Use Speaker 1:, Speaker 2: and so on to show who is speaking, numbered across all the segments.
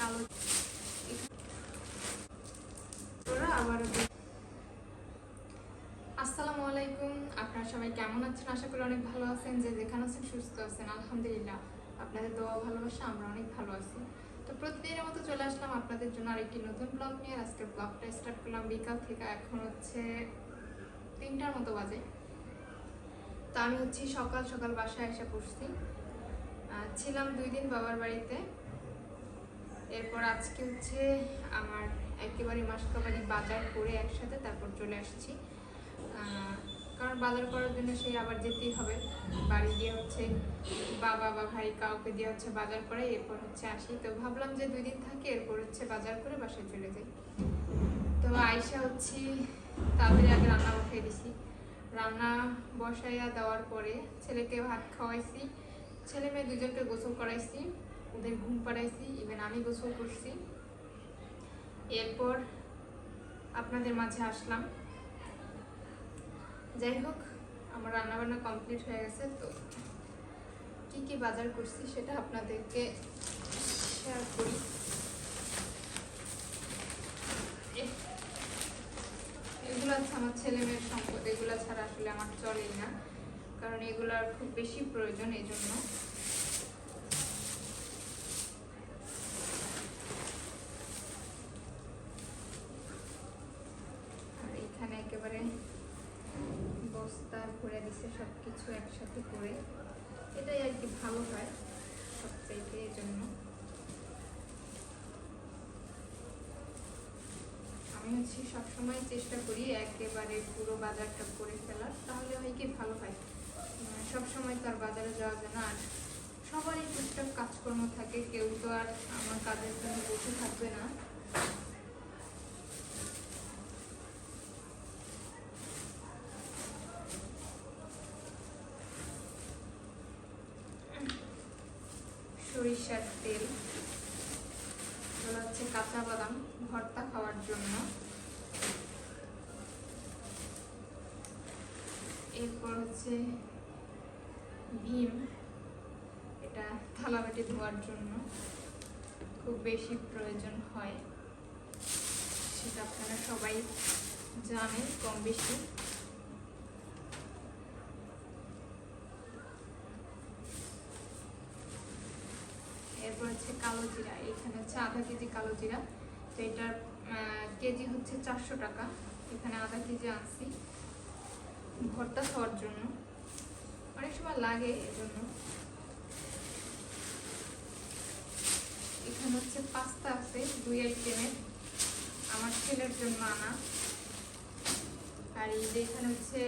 Speaker 1: কালো আসসালামু আলাইকুম। আপনারা সবাই কেমন আছেন? আশা করি অনেক ভালো আছেন। যে যেখানে আছেন, সুস্থ আছেন। আলহামদুলিল্লাহ, আপনাদের দোয়া ভালোবাসা, আমরা অনেক ভালো আছি। তো প্রতিদিনের মতো চলে আসলাম আপনাদের জন্য আরেকটি নতুন ব্লগ নিয়ে। আজকে ব্লগটা স্টার্ট করলাম বিকাল থেকে। এখন হচ্ছে তিনটার মতো বাজে। তো আমি হচ্ছে সকাল সকাল বাসায় এসে পড়ছি। ছিলাম দুই দিন বাবার বাড়িতে। এরপর আজকে হচ্ছে আমার একেবারে মাসকাবারি বাজার করে একসাথে তারপর চলে আসছি। কারণ বাজার করার জন্য সেই আবার যেতেই হবে। বাড়ি গিয়ে হচ্ছে বাবা বা ভাই কাউকে দিয়ে হচ্ছে বাজার করে এরপর হচ্ছে আসি। তো ভাবলাম যে দুই দিন থাকি, এরপর হচ্ছে বাজার করে বাসায় চলে যাই। তো আয়সা হচ্ছে তাদের আগে রান্না বসাই দিছি। রান্না বসাইয়া দেওয়ার পরে ছেলেকে ভাত খাওয়াইছি। ছেলে মেয়ে দুজনকে গোসল করাইছি। ওদের ঘুম পাড়াইছি ইভেন আমি গোসল করছি। এরপর আপনাদের মাঝে আসলাম। যাই হোক, আমার রান্নাবান্না কমপ্লিট হয়ে গেছে, তো কি কি বাজার করছি সেটা আপনাদেরকে শেয়ার করি। এগুলো আমার ছেলে মেয়ের সম্পদ, এগুলো ছাড়া আসলে আমার চলেই না, কারণ এগুলার খুব বেশি প্রয়োজন এই জন্য আর এখানে একেবারে বস্তা ভরে দিছে সব কিছু একসাথে করে এটাই আর কি ভালো হয় সবচাইতে এই জন্য। আমি হচ্ছে সবসময় চেষ্টা করি একেবারে পুরো বাজারটা করে ফেলার তাহলে হয় কি ভালো হয়। উম, সবসময় তো আর বাজারে যাওয়া যায় না আর সবারই টুকটাক কাজকর্ম থাকে কেউ তো আর আমার কাজের জন্য বসে থাকবে না। সরিষার তেল এগুলো হচ্ছে কাঁচা বাদাম, ভর্তা খাওয়ার জন্য। এরপর হচ্ছে ভীম, এটা থালাবাটি ধোয়ার জন্য খুব বেশি প্রয়োজন হয়। সেটা আপনারা সবাই জানেন কম বেশি এরপর হচ্ছে কালো জিরা এখানে হচ্ছে আধা কেজি কালো জিরা তো এটার কেজি হচ্ছে চারশো টাকা। এখানে আধা কেজি আনছি। ভর্তা খাওয়ার জন্য। অনেক সময় লাগে এজন্য। এখানে হচ্ছে পাস্তা আছে, দুই আইটেমের। আমার ছেলের জন্য আনা। আর এই এখানে হচ্ছে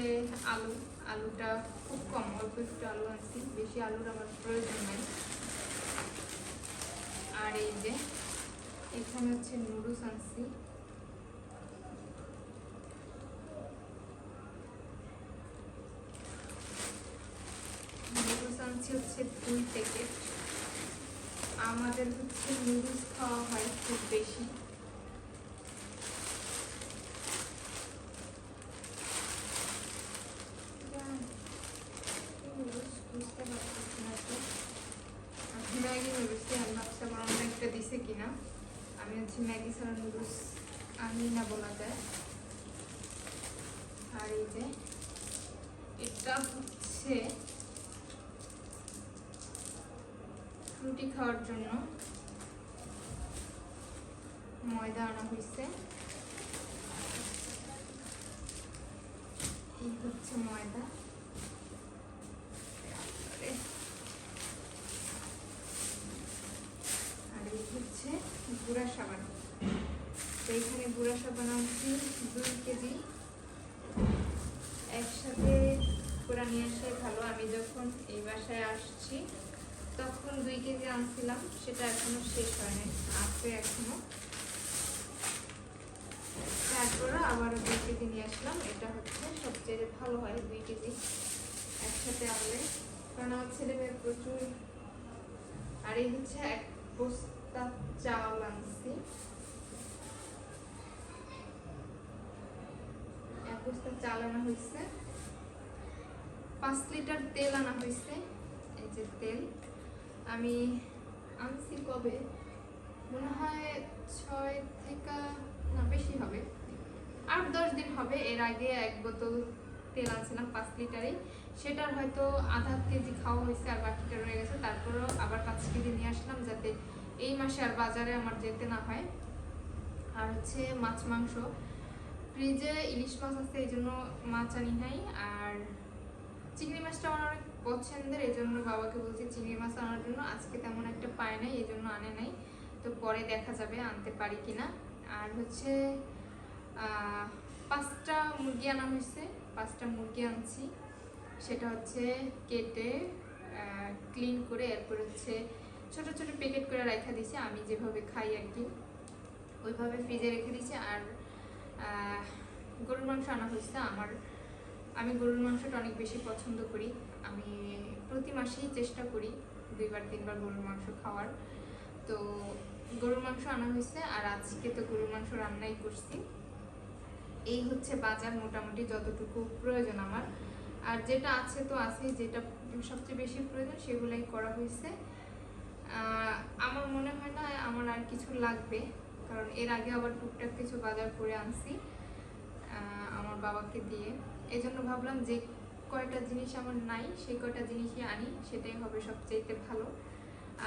Speaker 1: আলু। আলুটা খুব কম, অল্প একটু আলু আনছি। বেশি আলুর আমার প্রয়োজন নাই। আর এই যে, এখানে হচ্ছে নুডলস আনছি নুডলস আনছি হচ্ছে দুই প্যাকেট আমাদের হচ্ছে নুডলস খাওয়া হয় খুব বেশি নুডলস বুঝতে পারতেছি না তো আমি ম্যাগি নুডলসই আমি ভাবছি আমার অন্য একটা দিছে কিনা আমি হচ্ছে ম্যাগি ছাড়া নুডলস আনি না বলা যায় আর যে এটা হচ্ছে রুটি খাওয়ার জন্য ময়দা আনা হয়েছে এই হচ্ছে ময়দা। আর এই হচ্ছে গুঁড়া সাবান। তো এখানে গুঁড়া সাবান আনছি দুই কেজি। একসাথে পুরা নিয়ে ভালো। আমি যখন এই বাসায় আসছি, তখন দুই কেজি আনছিলাম। সেটা এখনও শেষ হয়নি, আছে এখনও। তারপরে আবার দুই কেজি নিয়ে আসলাম। এটা হচ্ছে সবচেয়ে ভালো হয়, দুই কেজি একসাথে আনলে। কারণ আমার ছেলে মেয়ে প্রচুর। আর এই হচ্ছে এক বস্তা চাল আনছি। এক বস্তা চাল আনা হয়েছে। পাঁচ লিটার তেল আনা হয়েছে। এই যে তেল। আমি আনছি কবে? মনে হয় ছয় থেকে, না, বেশি হবে। আট, দশ দিন হবে। এর আগে এক বোতল তেল আনছিলাম পাঁচ লিটারে সেটার হয়তো আধা কেজি খাওয়া হয়েছে আর বাকিটা রয়ে গেছে। তারপরেও আবার পাঁচ কেজি নিয়ে আসলাম যাতে এই মাসে আর বাজারে আমার যেতে না হয়। আর হচ্ছে মাছ, মাংস। ফ্রিজে ইলিশ মাছ আছে, এই জন্য মাছ আনি নাই। আর চিংড়ি মাছটা আমার অনেক পছন্দের, এই জন্য বাবাকে বলছি চিংড়ি মাছ আনার জন্য। আজকে তেমন একটা পায় নাই, এই জন্য আনে নাই। তো পরে দেখা যাবে আনতে পারি কিনা। আর হচ্ছে পাঁচটা মুরগি আনা হয়েছে, পাঁচটা মুরগি আনছি। সেটা হচ্ছে কেটে ক্লিন করে এরপর হচ্ছে ছোট ছোট প্যাকেট করে রাখা দিয়েছি। আমি যেভাবে খাই আর কি, ওইভাবে ফ্রিজে রেখে দিয়েছি। আর গরুর মাংস আনা হয়েছে। আমার, আমি গরুর মাংসটা অনেক বেশি পছন্দ করি। আমি প্রতি মাসেই চেষ্টা করি দুইবার, তিনবার গরুর মাংস খাওয়ার। তো গরুর মাংস আনা হয়েছে আর আজকে তো গরুর মাংস রান্নাই করছি। এই হচ্ছে বাজার মোটামুটি যতটুকু প্রয়োজন আমার। আর যেটা আছে তো আছে যেটা সবচেয়ে বেশি প্রয়োজন সেগুলাই করা হয়েছে। আমার মনে হয় না আমার আর কিছু লাগবে। কারণ এর আগে আবার টুকটাক কিছু বাজার করে আনছি আমার বাবাকে দিয়ে। এই জন্য ভাবলাম যে কয়টা জিনিস আমার নাই, সেই কয়টা জিনিসই আনি, সেটাই হবে সবচাইতে ভালো।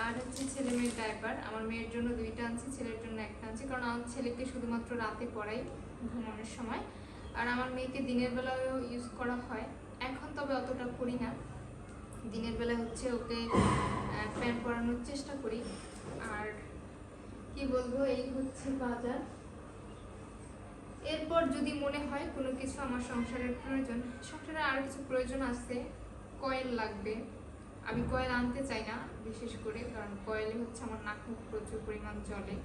Speaker 1: আর হচ্ছে ছেলে মেয়ের ডাইপার আমার মেয়ের জন্য দুইটা আনছি, ছেলের জন্য একটা আনছি, কারণ আমার ছেলেকে শুধুমাত্র রাতে পড়াই ঘুমানোর সময়। আর আমার মেয়েকে দিনের বেলায়ও ইউজ করা হয়। এখন তবে অতটা করি না। দিনের বেলা হচ্ছে ওকে প্যান্ট পরানোর চেষ্টা করি। আর কি বলব, এই হচ্ছে বাজার। এরপর যদি মনে হয় কোনো কিছু আমার সংসারের প্রয়োজন, সংসারে আর কিছু প্রয়োজন আছে, কয়েল লাগবে। আমি কয়েল আনতে চাই না, বিশেষ করে, কারণ কয়েলে হচ্ছে আমার নাক মুখ প্রচুর পরিমাণ জলে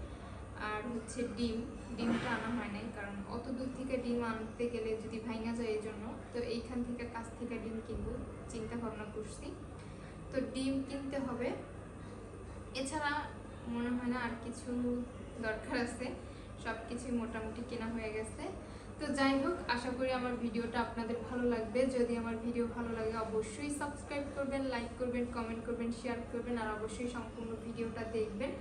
Speaker 1: আর হচ্ছে ডিম, ডিমটা আনা হয় নাই, কারণ অত দূর থেকে ডিম আনতে গেলে যদি ভাঙা যায় এই জন্য তো এইখান থেকে কাছ থেকে ডিম কিনবো, চিন্তা ভাবনা করছি। তো ডিম কিনতে হবে। এছাড়া মনে হয় না আর কিছু দরকার আছে। সব কিছুই মোটামুটি কেনা হয়ে গেছে। তো যাই হোক, আশা করি আমার ভিডিওটা আপনাদের ভালো লাগবে। যদি আমার ভিডিও ভালো লাগে, অবশ্যই সাবস্ক্রাইব করবেন লাইক করবেন কমেন্ট করবেন শেয়ার করবেন, আর অবশ্যই সম্পূর্ণ ভিডিওটা দেখবেন।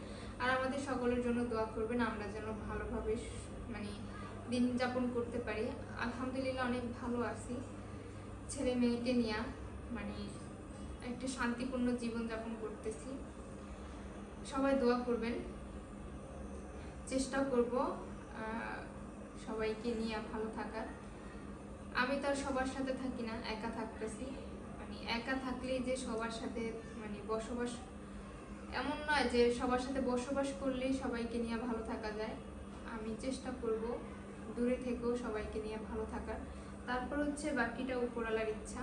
Speaker 1: আর আমাদের সকলের জন্য দোয়া করবেন, আমরা যেন ভালোভাবে মানে দিন যাপন করতে পারি। আলহামদুলিল্লাহ অনেক ভালো আছি। ছেলে মেয়েকে নিয়ে মানে একটা শান্তিপূর্ণ জীবন যাপন করতেছি। সবাই দোয়া করবেন। চেষ্টা করব সবাইকে নিয়ে ভালো থাকার। আমি তো আর সবার সাথে থাকি না, একা থাকতেছি। মানে একা থাকলেই যে সবার সাথে মানে বসবাস, এমন নয় যে সবার সাথে বসবাস করলেই সবাইকে নিয়ে ভালো থাকা যায়। আমি চেষ্টা করব দূরে থেকেও সবাইকে নিয়ে ভালো থাকার। তারপর হচ্ছে বাকিটা উপরওয়ালার ইচ্ছা।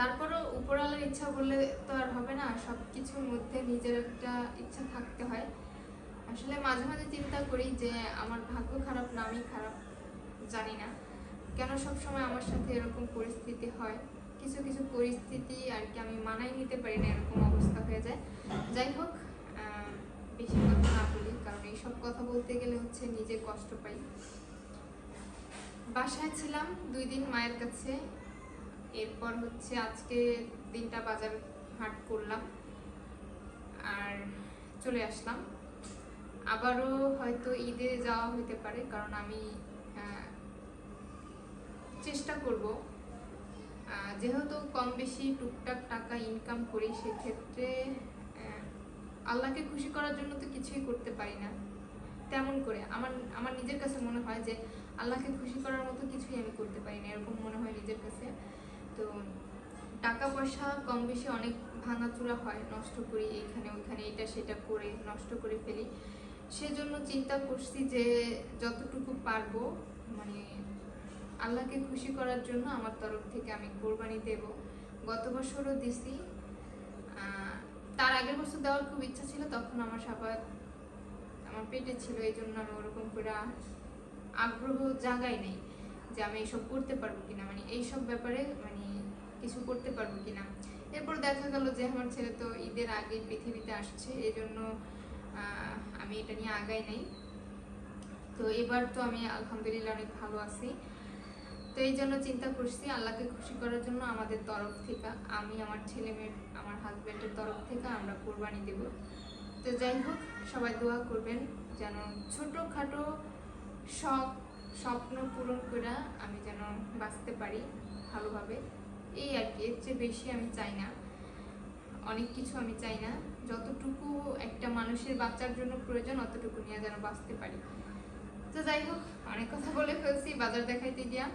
Speaker 1: তারপরও উপরওয়ালার ইচ্ছা বললে তো আর হবে না সব কিছুর মধ্যে নিজের একটা ইচ্ছা থাকতে হয়। আসলে মাঝে মাঝে চিন্তা করি যে আমার ভাগ্য খারাপ না, আমি খারাপ, জানি না। কেন সব সময় আমার সাথে এরকম পরিস্থিতি হয়? কিছু কিছু পরিস্থিতি আর কি আমি মানাই নিতে পারি না, এরকম অবস্থা হয়ে যায়। যাই হোক বেশি কথা না বলি, কারণ এইসব কথা বলতে গেলে হচ্ছে নিজে কষ্ট পাই। বাসায় ছিলাম দুই দিন মায়ের কাছে। এরপর হচ্ছে আজকে দিনটা বাজার হাট করলাম আর চলে আসলাম। আবারও হয়তো ঈদে যাওয়া হইতে পারে, কারণ আমি চেষ্টা করব। যেহেতু কম বেশি টুকটাক টাকা ইনকাম করি, সেক্ষেত্রে আল্লাহকে খুশি করার জন্য তো কিছুই করতে পারি না। তেমন করে আমার আমার নিজের কাছে মনে হয় যে আল্লাহকে খুশি করার মতো কিছুই আমি করতে পারি না, এরকম মনে হয় নিজের কাছে। তো টাকা পয়সা কম বেশি অনেক ভাঙাচুরা হয়, নষ্ট করি এখানে ওইখানে, এটা সেটা করে নষ্ট করে ফেলি। সেজন্য চিন্তা করছি যে যতটুকু পারব মানে আল্লাহকে খুশি করার জন্য আমার তরফ থেকে আমি কোরবানি দেব। গত বছরও দিছি। তার আগের বছর দেওয়ার খুব ইচ্ছা ছিল, তখন আমার সাবাত আমার পেটে ছিল এই জন্য আমি ওরকম করে আগ্রহ জাগাই নেই যে আমি এইসব করতে পারব কিনা। মানে এইসব ব্যাপারে মানে কিছু করতে পারব কিনা। এরপর দেখা গেল যে আমার ছেলে তো ঈদের আগে পৃথিবীতে আসছে, এই জন্য আমি এটা নিয়ে আগাই নাই। তো এবার তো আমি আলহামদুলিল্লাহ অনেক ভালো আছি। তো এই জন্য চিন্তা করছি আল্লাহকে খুশি করার জন্য আমাদের তরফ থেকে, আমি আমার ছেলে মেয়ে, আমার হাজবেন্ডের তরফ থেকে আমরা কোরবানি দেব। তো যাই হোক, সবাই দোয়া করবেন যেন ছোটোখাটো শখ, স্বপ্ন পূরণ করে আমি যেন বাঁচতে পারি ভালোভাবে। এই আর কি, এর চেয়ে বেশি আমি চাই না। অনেক কিছু আমি চাই না। যতটুকু একটা মানুষের বাচ্চার জন্য প্রয়োজন, অতটুকু নিয়ে যেন বাঁচতে পারি। তো যাই হোক, অনেক কথা বলে ফেলছি বাজার দেখাইতে গিয়া।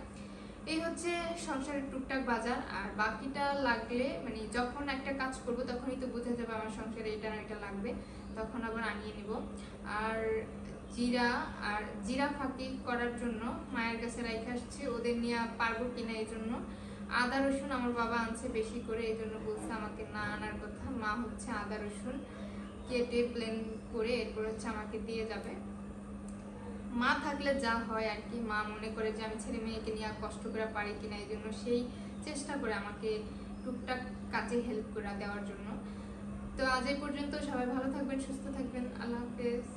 Speaker 1: এই হচ্ছে সংসারের টুকটাক বাজার, আর বাকিটা লাগলে মানে যখন একটা কাজ করব তখনই তো বোঝা যাবে আমার সংসারে এটা না এটা লাগবে। তখন আবার আনিয়ে নিব। আর জিরা আর জিরা ফাঁকি করার জন্য মায়ের কাছে রাইখে আসছি। ওদের নিয়ে পারব কিনা এই জন্য। আদা রসুন আমার বাবা আনছে বেশি করে, এই জন্য বলছে আমাকে না আনার কথা। মা হচ্ছে আদা রসুন কেটে প্লেন করে এরপর হচ্ছে আমাকে দিয়ে যাবে। মা থাকলে যা হয় আর কি, মা মনে করে যে আমি ছেলে মেয়েকে নিয়ে কষ্ট করে পারি কিনা, এই জন্য সেই চেষ্টা করে আমাকে টুকটাক কাজে হেল্প করে দেওয়ার জন্য। তো আজ এই পর্যন্ত সবাই ভালো থাকবেন, সুস্থ থাকবেন। আল্লাহ হাফেজ।